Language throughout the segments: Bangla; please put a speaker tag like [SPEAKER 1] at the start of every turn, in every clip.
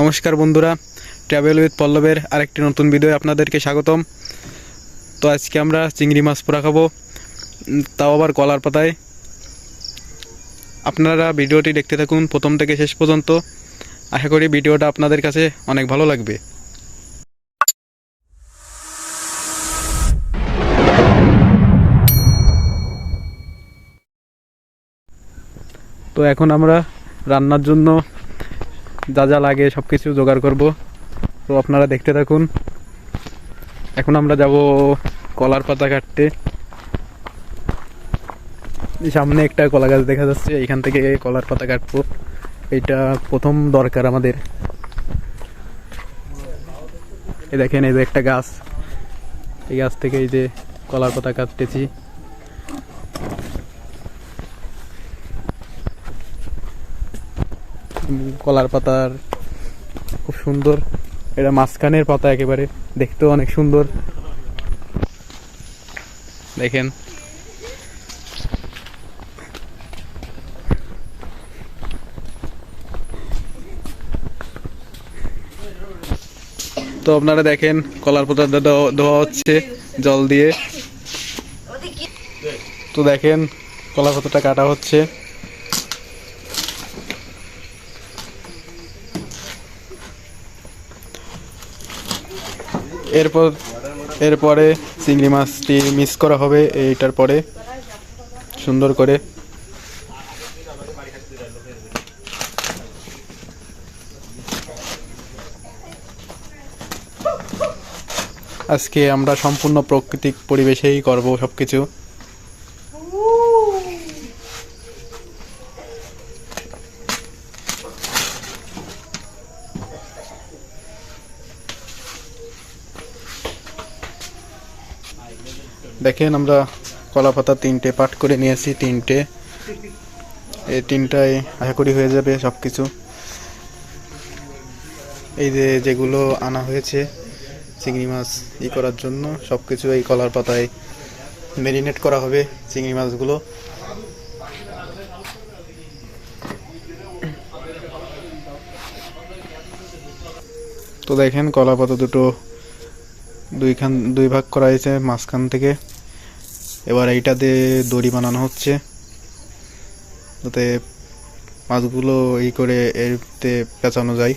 [SPEAKER 1] নমস্কার বন্ধুরা ট্রাভেল উইথ পল্লবের আরেকটি নতুন ভিডিও আপনাদেরকে স্বাগতম। তো আজকে আমরা চিংড়ি মাছ পোড়া খাব তাও আবার কলার পাতায়। আপনারা ভিডিওটি দেখতে থাকুন প্রথম থেকে শেষ পর্যন্ত। আশা করি ভিডিওটা আপনাদের কাছে অনেক ভালো লাগবে। তো এখন আমরা রান্নার জন্য যা যা লাগে সব কিছু জোগাড় করব। তো আপনারা দেখতে থাকুন। এখন আমরা যাব কলার পাতা কাটতে। সামনে একটা কলা গাছ দেখা যাচ্ছে এখান থেকে কলার পাতা কাটবো। এটা প্রথম দরকার আমাদের। এই দেখেন, এই যে একটা গাছ। এই গাছ থেকে এই যে কলার পাতা কাটতেছি। কলার পাতার খুব সুন্দর। এটা মাঝখানের পাতা একেবারে, দেখতেও অনেক সুন্দর। দেখেন। তো আপনারা দেখেন, কলার পাতা দেওয়া হচ্ছে জল দিয়ে। তো দেখেন, কলার পাতাটা কাটা হচ্ছে। এরপর, এরপরে চিংড়ি মাছটি মিক্স করা হবে এইটার পরে, সুন্দর করে। আজকে আমরা সম্পূর্ণ প্রাকৃতিক পরিবেশেই করব সব কিছু দেখেন আমরা কলা পাতা তিনটে পাট করে নিয়েছি, তিনটে। এই তিনটায় আশা করি হয়ে যাবে সব কিছু এই যে যেগুলো আনা হয়েছে, চিংড়ি মাছ ই করার জন্য সব কিছু এই কলার পাতায় মেরিনেট করা হবে চিংড়ি মাছগুলো। তো দেখেন কলা পাতা দুটো দুইখান, দুই ভাগ করা হয়েছে মাঝখান থেকে। এবার এইটাতে দড়ি বানানো হচ্ছে। যাতে মাছগুলো এই করে এরতে পেঁচানো যায়।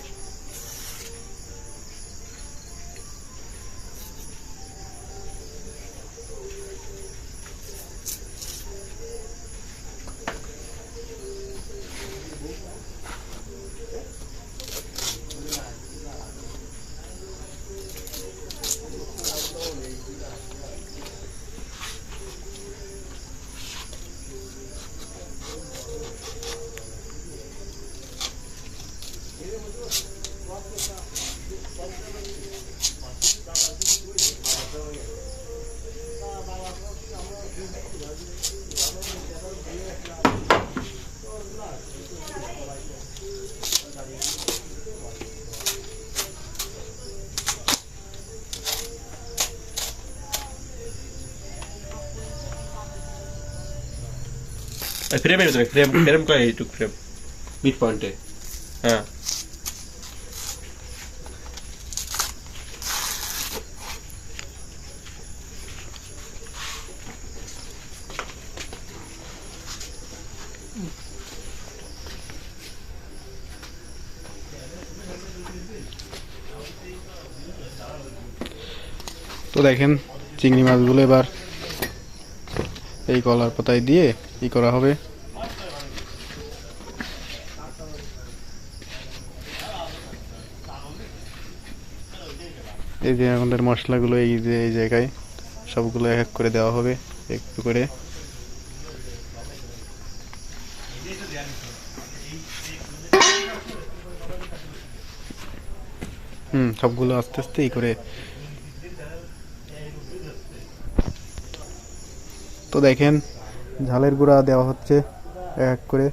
[SPEAKER 2] ফ্রেমের ভিতরে ফ্রেম ফ্রেম কয় এইটুক ফ্রেম মিড পয়েন্টে হ্যাঁ।
[SPEAKER 1] তো দেখেন চিংড়ি মাছগুলো এবার এই কলার পাতায় দিয়ে ই করা হবে? এই যে আমাদের মশলাগুলো এই যে, এই জায়গায় সবগুলো এক করে দেওয়া হবে, একটু করে। হুম, সবগুলো আস্তে আস্তে এই করে। তো দেখেন ঝালের গুঁড়া দেওয়া হচ্ছে এক করে।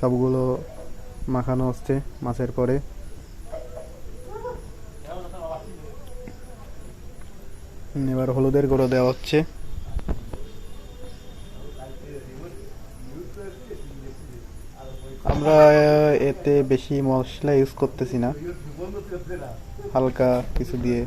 [SPEAKER 1] সবগুলো মাখানো হচ্ছে মাছের পরে। এবার হলুদের গুঁড়ো দেওয়া হচ্ছে। আমরা এতে বেশি মশলা ইউজ করতেছি না। হালকা কিছু দিয়ে।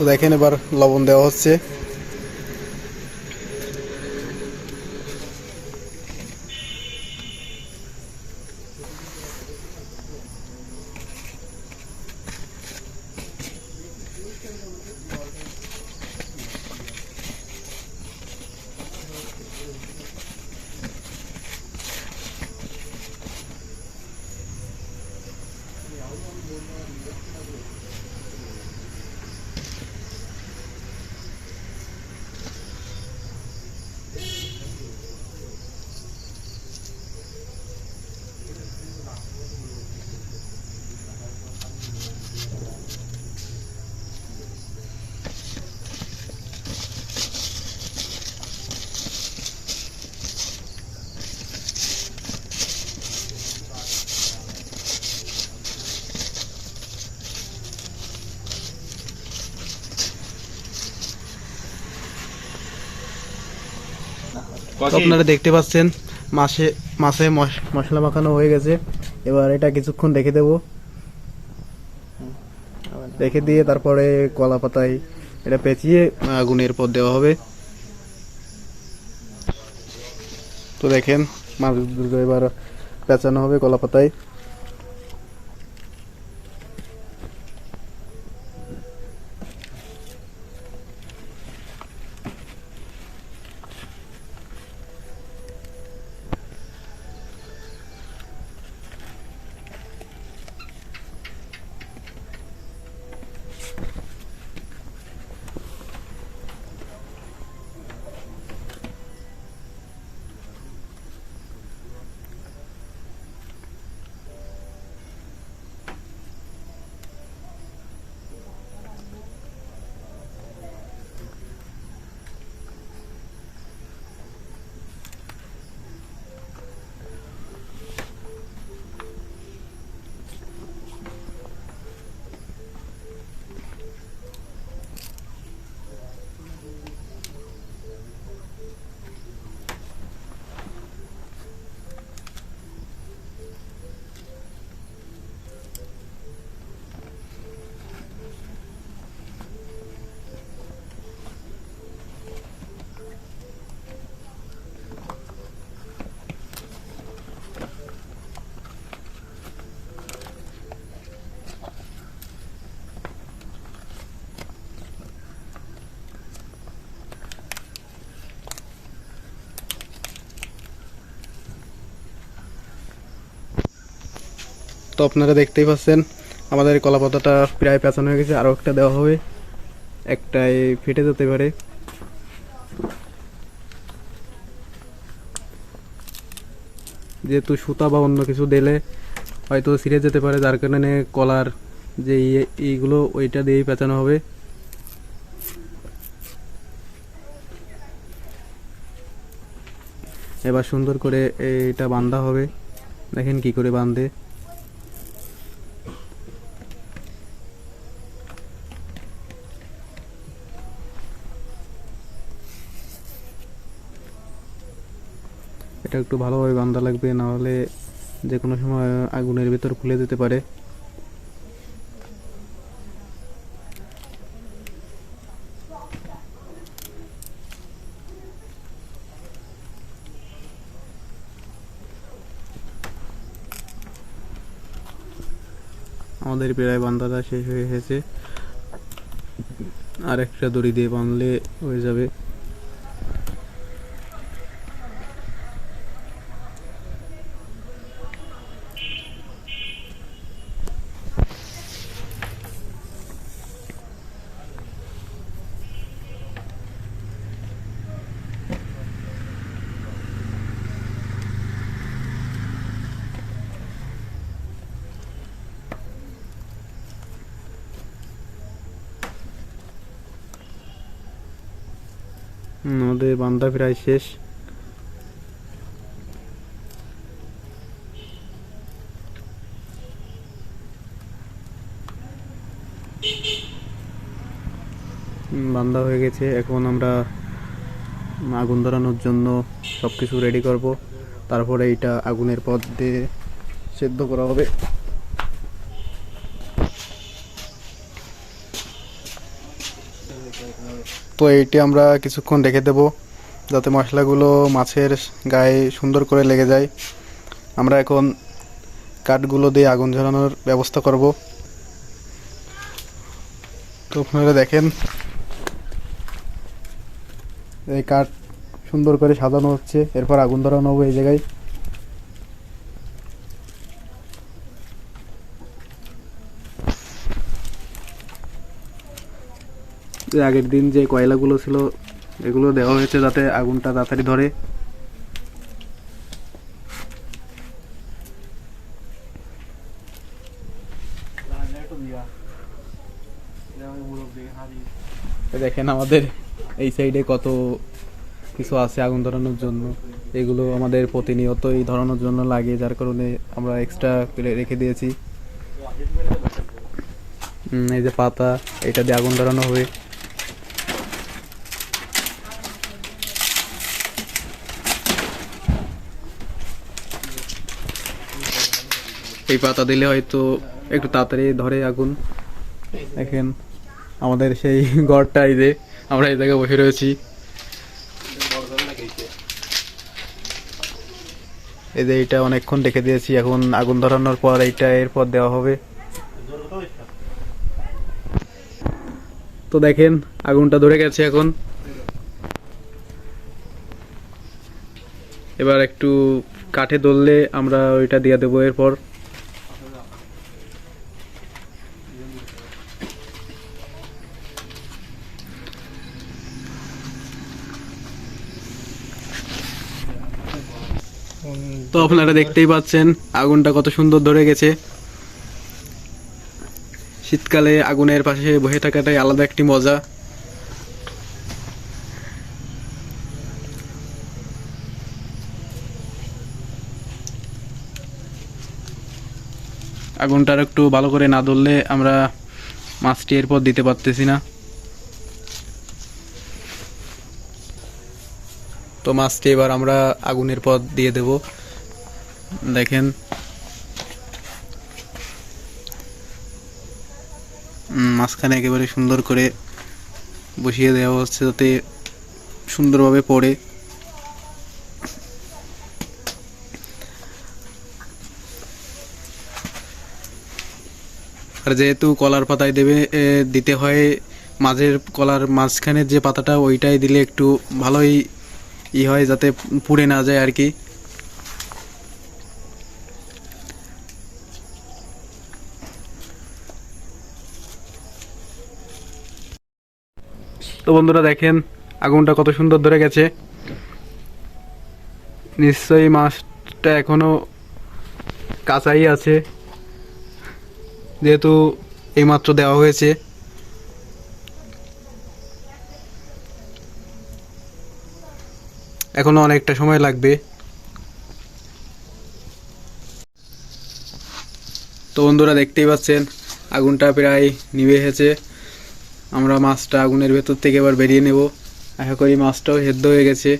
[SPEAKER 1] তো দেখেন এবার লবণ দেওয়া হচ্ছে। আপনারা দেখতে পাচ্ছেন মাসে মাছে মশ- মশলা মাখানো হয়ে গেছে। এবার এটা কিছুক্ষণ রেখে দেব। রেখে দিয়ে তারপরে কলা পাতায় এটা পেঁচিয়ে আগুনের পর দেওয়া হবে। তো দেখেন মাছ দুর্গ এবার পেঁচানো হবে কলা পাতায়। তো আপনারা দেখতেই পাচ্ছেন, আমাদের কলা পাতাটা প্রায় পেঁচানো হয়ে গেছে, আরও একটা দেওয়া হবে। একটাই ফেটে যেতে পারে। যেহেতু সুতা বা অন্য কিছু দিলে হয়তো ছিঁড়ে যেতে পারে, যার কারণে কলার যে ইয়ে এইগুলো ওইটা দিয়েই পেঁচানো হবে। এবার সুন্দর করে এটা বান্ধা হবে। দেখেন কি করে বাঁধে এটা একটু ভালোভাবে বান্ধা লাগবে না হলে যে কোনো সময় আগুনের ভিতর খুলে যেতে পারে। আমাদের প্রায় বান্ধাটা শেষ হয়ে গেছে। আর একটা দড়ি দিয়ে বাঁধলে হয়ে যাবে। আমাদের বান্ধা প্রায় শেষ। বান্ধা হয়ে গেছে। এখন আমরা আগুন ধরানোর জন্য সব কিছু রেডি করব। তারপরে এইটা আগুনের পথ দিয়ে সেদ্ধ করা হবে। তো এইটি আমরা কিছুক্ষণ রেখে দেব, যাতে মশলাগুলো মাছের গায়ে সুন্দর করে লেগে যায়। আমরা এখন কাঠগুলো দিয়ে আগুন জ্বালানোর ব্যবস্থা করব। তো আপনারা দেখেন, এই কাঠ সুন্দর করে সাজানো হচ্ছে, এরপর আগুন ধরানো হবে এই জায়গায়। আগের দিন যে কয়লাগুলো ছিল, এগুলো দেওয়া হয়েছে যাতে আগুনটা তাড়াতাড়ি ধরে। দেখেন আমাদের এই সাইডে কত কিছু আছে আগুন ধরানোর জন্য। এগুলো আমাদের প্রতিনিয়ত এই ধরানোর জন্য লাগে, যার কারণে আমরা এক্সট্রা রেখে দিয়েছি। এই যে পাতা, এটা দিয়ে আগুন ধরানো হবে। এই পাতা দিলে হয়তো একটু তাড়াতাড়ি ধরে আগুন। দেখেন, আমাদের সেই ঘরটা এই যে, আমরা এই জায়গায় বসে রয়েছি। এই যে এইটা অনেকক্ষণ রেখে দিয়েছি, এখন আগুন ধরানোর পর এইটা এরপর দেওয়া হবে। তো দেখেন, আগুনটা ধরে গেছে এখন। এবার একটু কাঠে দললে আমরা ওইটা দিয়ে দেবো এরপর। তো আপনারা দেখতেই পাচ্ছেন, আগুনটা কত সুন্দর ধরে গেছে। শীতকালে আগুনের পাশে বসে থাকাটাই আলাদা একটি মজা। আগুনটা আর একটু ভালো করে না ধরলে আমরা মাছটি এরপর দিতে পারতেছি না। তো মাছটি এবার আমরা আগুনের পর দিয়ে দেব। দেখেন। মাঝখানে একেবারে সুন্দর করে বসিয়ে দেওয়া হচ্ছে যাতে সুন্দরভাবে পড়ে। আর যেহেতু কলার পাতায় দেবে দিতে হয়, মাঝের কলার মাঝখানের যে পাতাটা, ওইটাই দিলে একটু ভালোই ই হয়, যাতে পুড়ে না যায় আর কি। তো বন্ধুরা দেখেন, আগুনটা কত সুন্দর ধরে গেছে। নিশ্চয়ই মাছটা এখনও কাঁচাই আছে। যেহেতু এইমাত্র দেওয়া হয়েছে। এখনও অনেকটা সময় লাগবে। তো বন্ধুরা দেখতেই পাচ্ছেন, আগুনটা প্রায় নিভে এসেছে আমরা মাছটা আগুনের ভেতর থেকে এবার বেরিয়ে নেব। আশা করি মাছটাও সেদ্ধ হয়ে গেছে।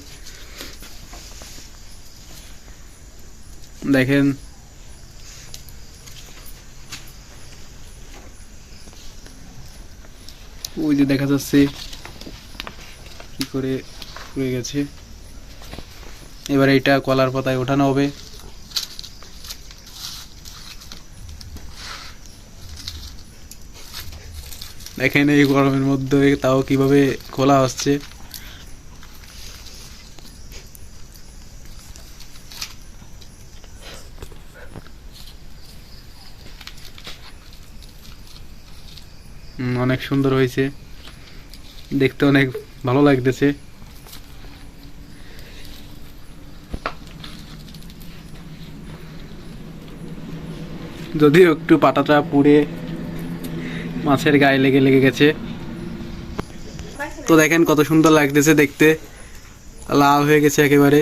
[SPEAKER 1] দেখেন। ওই যে দেখা যাচ্ছে কি করে রয়ে গেছে। এবার এইটা কলার পাতায় ওঠানো হবে। দেখেন এই গরমের মধ্যে তাও কীভাবে খোলা হচ্ছে অনেক সুন্দর হয়েছে। দেখতে অনেক ভালো লাগতেছে। যদিও একটু পাটাটা পুড়ে মাছের গায়ে লেগে লেগে গেছে। তো দেখেন কত সুন্দর লাগতেছে দেখতে। লাল হয়ে গেছে একেবারে।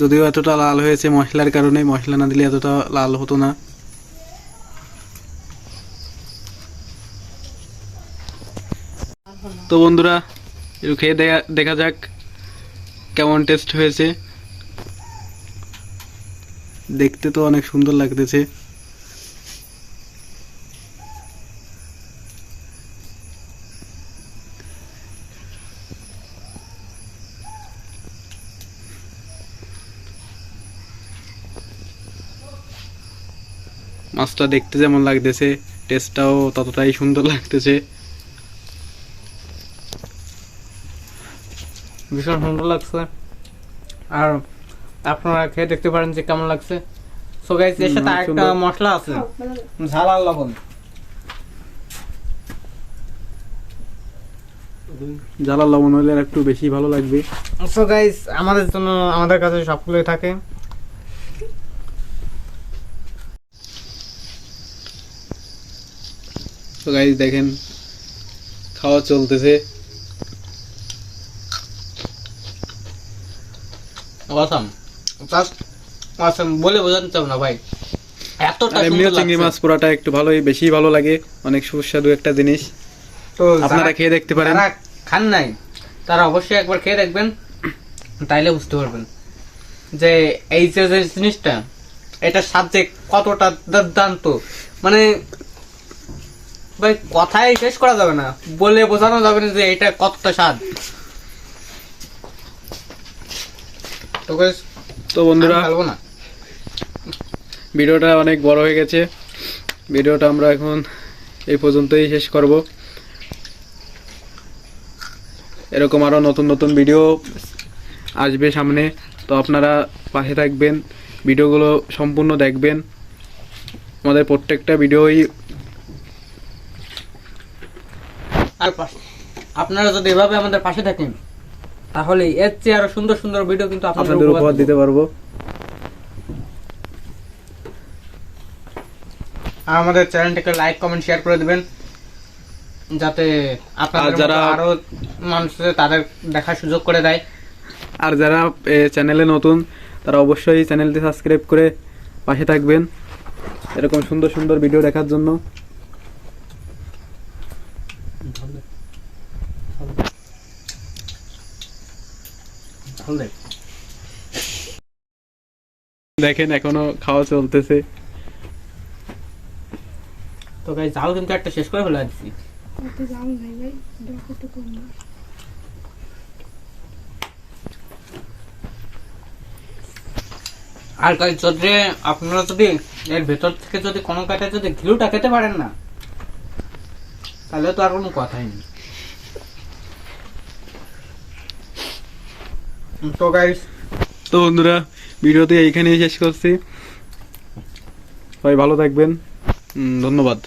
[SPEAKER 1] যদিও এতটা লাল হয়েছে মশলার কারণে, মশলা না দিলে এতটা লাল হতো না। তো বন্ধুরা খেয়ে দেখা দেখা যাক কেমন টেস্ট হয়েছে। দেখতে তো অনেক সুন্দর লাগতেছে। মাছটা দেখতে যেমন লাগতেছে, টেস্টটাও ততটাই সুন্দর লাগতেছে।
[SPEAKER 3] ভীষণ সুন্দর লাগছে। আর আপনারা খেয়ে দেখতে পারেন যে কেমন লাগছে। সো গাইস এর সাথে আরেকটা মশলা আছে। ঝাল আর লবণ।
[SPEAKER 1] জ্বালা লবণ হলে একটু বেশি ভালো লাগবে।
[SPEAKER 3] সো গাইস আমাদের জন্য আমাদের কাছে সবগুলোই থাকে।
[SPEAKER 1] তো গাইজ দেখেন খাওয়া চলতেছে।
[SPEAKER 3] অসাম জাস্ট অসাম বলে বোঝাতে না ভাই। এতটা
[SPEAKER 1] এমনিও চিংড়ি মাছ পোড়াটা একটু ভালোই বেশি ভালো লাগে অনেক সুস্বাদু একটা জিনিস।
[SPEAKER 3] তো
[SPEAKER 1] আপনারা খেয়ে দেখতে পারেন।
[SPEAKER 3] যারা খান নাই তারা অবশ্যই একবার খেয়ে দেখবেন তাইলে বুঝতে পারবেন যে এই যে যে জিনিসটা এটা স্বাদ যে কতটা দুর্দান্ত। মানে ভাই কথাই শেষ করা যাবে না বলে বোঝানো যাবে না যে এটা কতটা স্বাদ। তো
[SPEAKER 1] তো বন্ধুরা ভিডিওটা অনেক বড় হয়ে গেছে। ভিডিওটা আমরা এখন এই পর্যন্তই শেষ করব। এরকম আরও নতুন নতুন ভিডিও আসবে সামনে। তো আপনারা পাশে থাকবেন ভিডিওগুলো সম্পূর্ণ দেখবেন। আমাদের প্রত্যেকটা ভিডিওই
[SPEAKER 3] আপনারা যদি এভাবে আমাদের পাশে থাকেন তাহলে এর চেয়ে আরও সুন্দর সুন্দর ভিডিও কিন্তু আপনাদের
[SPEAKER 1] উপহার দিতে পারব।
[SPEAKER 3] আমাদের চ্যানেলটাকে লাইক কমেন্ট শেয়ার করে দিবেন। যাতে আপনাদের
[SPEAKER 1] আর যারা-
[SPEAKER 3] আরও মানুষের তাদের দেখার সুযোগ করে দেয়।
[SPEAKER 1] আর যারা এ, চ্যানেলে নতুন তারা অবশ্যই চ্যানেলটি সাবস্ক্রাইব করে পাশে থাকবেন। এরকম সুন্দর সুন্দর ভিডিও দেখার জন্য। দেখেন এখনও খাওয়া চলতেছে।
[SPEAKER 3] তো গাই জাল কিন্তু একটা শেষ করে ফেলে দিচ্ছি
[SPEAKER 4] জাল নাই ভাই দেখো তো কম
[SPEAKER 3] আর গাই যদি আপনারা যদি এর ভেতর থেকে যদি কোনো কাটে যদি ঘিলুটা খেতে পারেন না তাহলে তো আর কোনো কথাই নেই। তো গাইস
[SPEAKER 1] তো বন্ধুরা ভিডিওতে এইখানেই শেষ করছি। সবাই ভালো থাকবেন। ধন্যবাদ।